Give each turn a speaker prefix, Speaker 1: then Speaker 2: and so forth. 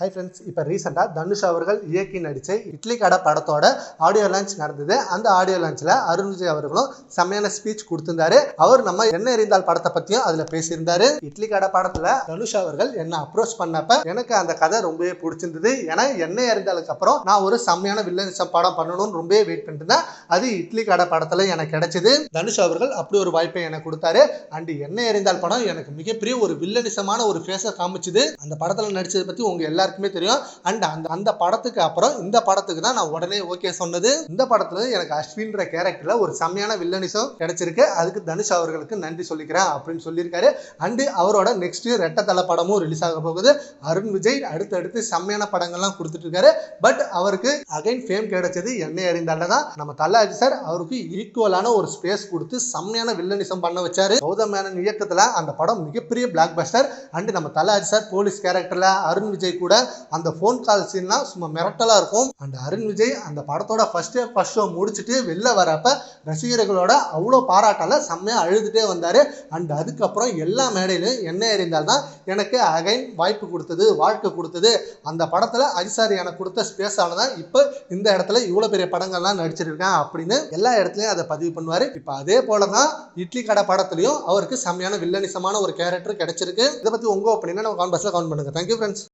Speaker 1: Hi friends இப்போ ரீசெண்டாக தனுஷ் அவர்கள் இயக்கி நடித்த இட்லி கடை படத்தோட ஆடியோ லான்ச் நடந்தது. அந்த ஆடியோ லான்ச்சில் அருண் விஜய் அவர்களும் செம்மையான ஸ்பீச் கொடுத்திருந்தாரு. அவர் நம்ம என்ன எறிந்தால் படத்தை பற்றியும் அதில் பேசியிருந்தாரு. இட்லி கடை படத்தில் தனுஷ் அவர்கள் என்ன அப்ரோச் பண்ணப்ப எனக்கு அந்த கதை ரொம்பவே பிடிச்சிருந்தது. ஏன்னா என்ன எறிந்தாலுக்கு அப்புறம் நான் ஒரு செம்மையான வில்லனிசம் படம் பண்ணணும்னு ரொம்பவே வெயிட் பண்ணிருந்தேன் அது இட்லி கடை படத்தில் எனக்கு கிடைச்சது. தனுஷ் அவர்கள் அப்படி ஒரு வாய்ப்பை எனக்கு கொடுத்தாரு. அண்ட் என்ன எறிந்தால் படம் எனக்கு மிகப்பெரிய ஒரு வில்லனிசமான ஒரு ஃபேஸை காமிச்சுது. அந்த படத்தில் நடிச்சதை பற்றி உங்கள் எல்லா எல்லாருக்குமே தெரியும். அண்ட் அந்த அந்த படத்துக்கு அப்புறம் இந்த படத்துக்கு தான் நான் உடனே ஓகே சொன்னது. இந்த படத்துல எனக்கு அஸ்வின்ற கேரக்டர்ல ஒரு செம்மையான வில்லனிசம் கிடைச்சிருக்கு. அதுக்கு தனுஷ் அவர்களுக்கு நன்றி சொல்லிக்கிறேன் அப்படின்னு சொல்லியிருக்காரு. அண்டு அவரோட நெக்ஸ்ட் ரெட்டத்தலை படமும் ரிலீஸ் ஆக போகுது. அருண் விஜய் அடுத்தடுத்து செம்மையான படங்கள்லாம் கொடுத்துட்டு இருக்காரு பட் அவருக்கு அகைன் ஃபேம் கிடைச்சது என்னை அறிந்தால தான். நம்ம தல்லாஜி சார் அவருக்கு ஈக்குவலான ஒரு ஸ்பேஸ் கொடுத்து செம்மையான வில்லனிசம் பண்ண வச்சாரு. கௌதம் மேனன் இயக்கத்துல அந்த படம் மிகப்பெரிய பிளாக் பஸ்டர் அண்டு நம்ம தல்லாஜி சார் போலீஸ் கேரக்டர்ல அருண் விஜய் கூட அந்த ஃபோன் கால் சீன்லாம் சும்மா மிரட்டலாக இருக்கும். அண்ட் அருண் விஜய் அந்த படத்தோட ஃபர்ஸ்ட் ஃபர்ஸ்ட் ஷோ முடிச்சுட்டு வெளில வரப்ப ரசிகர்களோட அவ்வளோ பாராட்டால செம்மையா அழுதுகிட்டே வந்தார். அண்ட் அதுக்கப்புறம் எல்லா மேடையிலும் என்ன எறிந்தால் தான் எனக்கு அகைன் வாய்ப்பு கொடுத்தது வாழ்க்கை கொடுத்தது. அந்த படத்தில் அஜிசார் எனக்கு கொடுத்த ஸ்பேஸால தான் இப்போ இந்த இடத்துல இவ்வளோ பெரிய படங்கள்லாம் நடிச்சிருக்கேன் அப்படின்னு எல்லா இடத்துலையும் அதை பதிவு பண்ணுவார். இப்போ அதே போல தான் இட்லி கடை படத்துலையும் அவருக்கு செம்மையான வில்லனிசமான ஒரு கேரக்டர் கிடைச்சிருக்கு. இதை பற்றி உங்கள் ஒப்பீனியன் நம்ம கான்பர்ஸில் கவுண்ட் பண்ணுங்க. Thank you friends